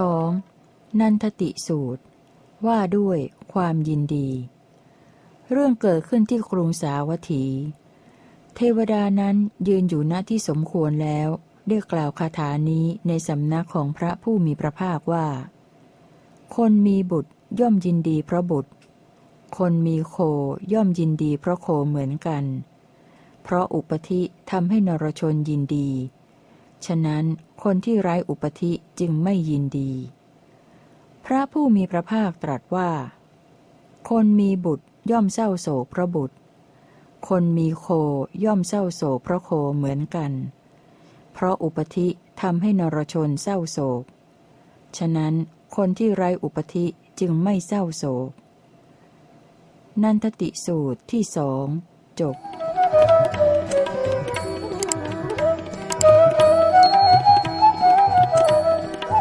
2. นันทติสูตร ว่าด้วยความยินดี เรื่องเกิดขึ้นที่กรุงสาวัตถี เทวดานั้นยืนอยู่ณที่สมควรแล้วได้กล่าวคาถานี้ในสำนักของพระผู้มีพระภาคว่า คนมีบุตรย่อมยินดีเพราะบุตร คนมีโคย่อมยินดีเพราะโคเหมือนกัน เพราะอุปธิทำให้นรชนยินดี ฉะนั้น คนที่ไร้อุปธิจึงไม่ยินดี พระผู้มีพระภาคตรัสว่า คนมีบุตรย่อมเศร้าโศกเพราะบุตร คนมีโคย่อมเศร้าโศกเพราะโคเหมือนกัน เพราะอุปธิทำให้นรชนเศร้าโศก ฉะนั้นคนที่ไร้อุปธิจึงไม่เศร้าโศก นันทติสูตรที่สองจบ